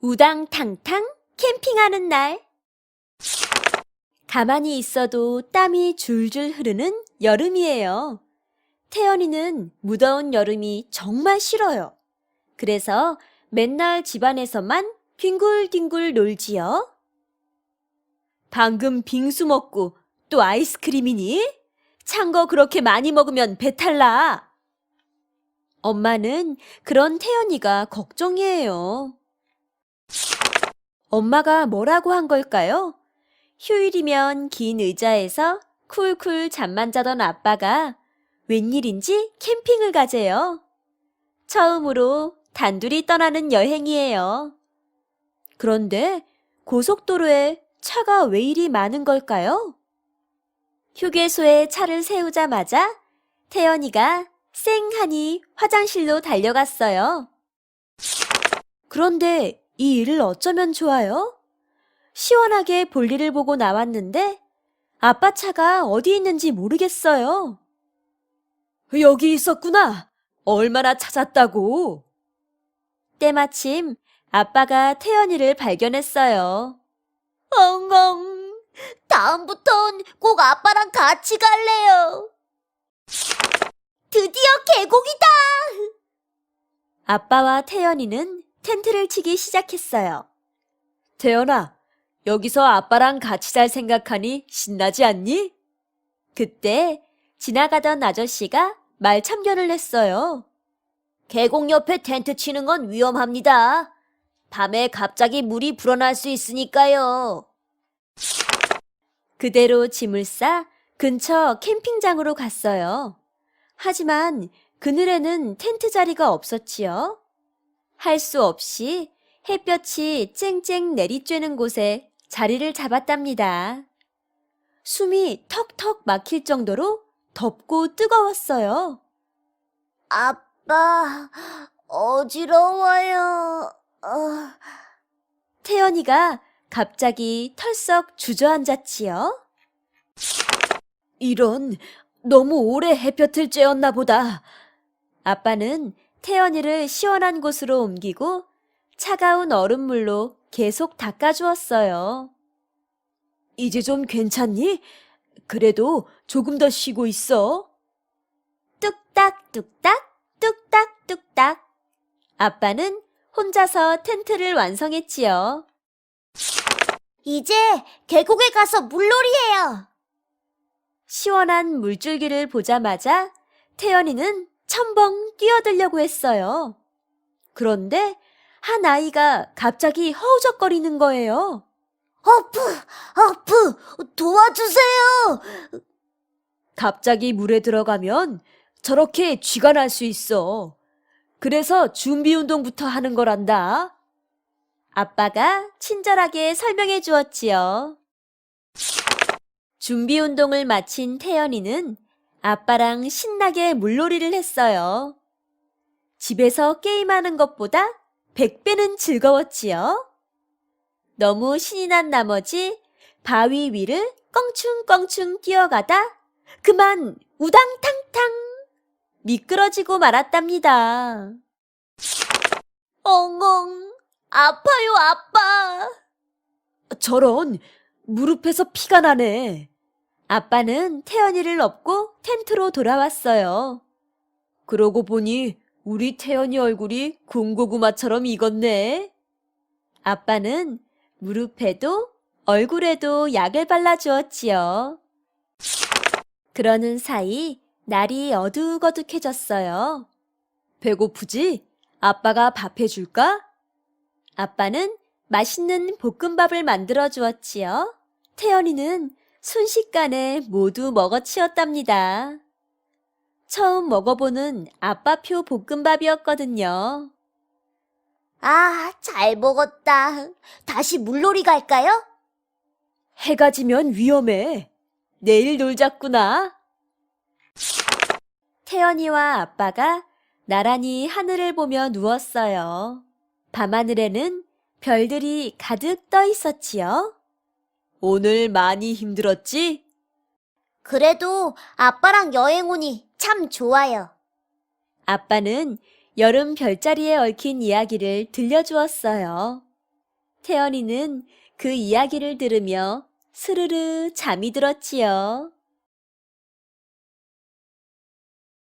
우당탕탕 캠핑하는 날. 가만히 있어도 땀이 줄줄 흐르는 여름이에요. 태연이는 무더운 여름이 정말 싫어요. 그래서 맨날 집안에서만 뒹굴뒹굴 놀지요. 방금 빙수 먹고 또 아이스크림이니? 찬 거 그렇게 많이 먹으면 배탈 나. 엄마는 그런 태연이가 걱정이에요. 엄마가 뭐라고 한 걸까요? 휴일이면 긴 의자에서 쿨쿨 잠만 자던 아빠가 웬일인지 캠핑을 가재요. 처음으로 단둘이 떠나는 여행이에요. 그런데 고속도로에 차가 왜 이리 많은 걸까요? 휴게소에 차를 세우자마자 태연이가 쌩하니 화장실로 달려갔어요. 그런데 이 일을 어쩌면 좋아요? 시원하게 볼일을 보고 나왔는데 아빠 차가 어디 있는지 모르겠어요. 여기 있었구나. 얼마나 찾았다고. 때마침 아빠가 태연이를 발견했어요. 엉엉. 다음부턴 꼭 아빠랑 같이 갈래요. 드디어 계곡이다! 아빠와 태연이는 텐트를 치기 시작했어요. 태연아, 여기서 아빠랑 같이 잘 생각하니 신나지 않니? 그때 지나가던 아저씨가 말 참견을 했어요. 계곡 옆에 텐트 치는 건 위험합니다. 밤에 갑자기 물이 불어날 수 있으니까요. 그대로 짐을 싸 근처 캠핑장으로 갔어요. 하지만 그늘에는 텐트 자리가 없었지요. 할 수 없이 햇볕이 쨍쨍 내리쬐는 곳에 자리를 잡았답니다. 숨이 턱턱 막힐 정도로 덥고 뜨거웠어요. 아빠, 어지러워요. 어. 태연이가 갑자기 털썩 주저앉았지요. 이런, 너무 오래 햇볕을 쬐었나 보다. 아빠는 태연이를 시원한 곳으로 옮기고 차가운 얼음물로 계속 닦아주었어요. 이제 좀 괜찮니? 그래도 조금 더 쉬고 있어. 뚝딱뚝딱, 뚝딱뚝딱. 아빠는 혼자서 텐트를 완성했지요. 이제 계곡에 가서 물놀이해요. 시원한 물줄기를 보자마자 태연이는 첨벙 뛰어들려고 했어요. 그런데 한 아이가 갑자기 허우적거리는 거예요. 아프, 아프, 도와주세요. 갑자기 물에 들어가면 저렇게 쥐가 날 수 있어. 그래서 준비 운동부터 하는 거란다. 아빠가 친절하게 설명해 주었지요. 준비 운동을 마친 태연이는 아빠랑 신나게 물놀이를 했어요. 집에서 게임하는 것보다 100배는 즐거웠지요. 너무 신이 난 나머지 바위 위를 껑충껑충 뛰어가다 그만 우당탕탕 미끄러지고 말았답니다. 엉엉 아파요 아빠. 저런 무릎에서 피가 나네. 아빠는 태연이를 업고 텐트로 돌아왔어요. 그러고 보니 우리 태연이 얼굴이 군고구마처럼 익었네. 아빠는 무릎에도 얼굴에도 약을 발라주었지요. 그러는 사이 날이 어둑어둑해졌어요. 배고프지? 아빠가 밥 해줄까? 아빠는 맛있는 볶음밥을 만들어 주었지요. 태연이는 순식간에 모두 먹어치웠답니다. 처음 먹어보는 아빠표 볶음밥이었거든요. 아, 잘 먹었다. 다시 물놀이 갈까요? 해가 지면 위험해. 내일 놀자꾸나. 태연이와 아빠가 나란히 하늘을 보며 누웠어요. 밤하늘에는 별들이 가득 떠 있었지요. 오늘 많이 힘들었지? 그래도 아빠랑 여행 오니 참 좋아요. 아빠는 여름 별자리에 얽힌 이야기를 들려주었어요. 태연이는 그 이야기를 들으며 스르르 잠이 들었지요.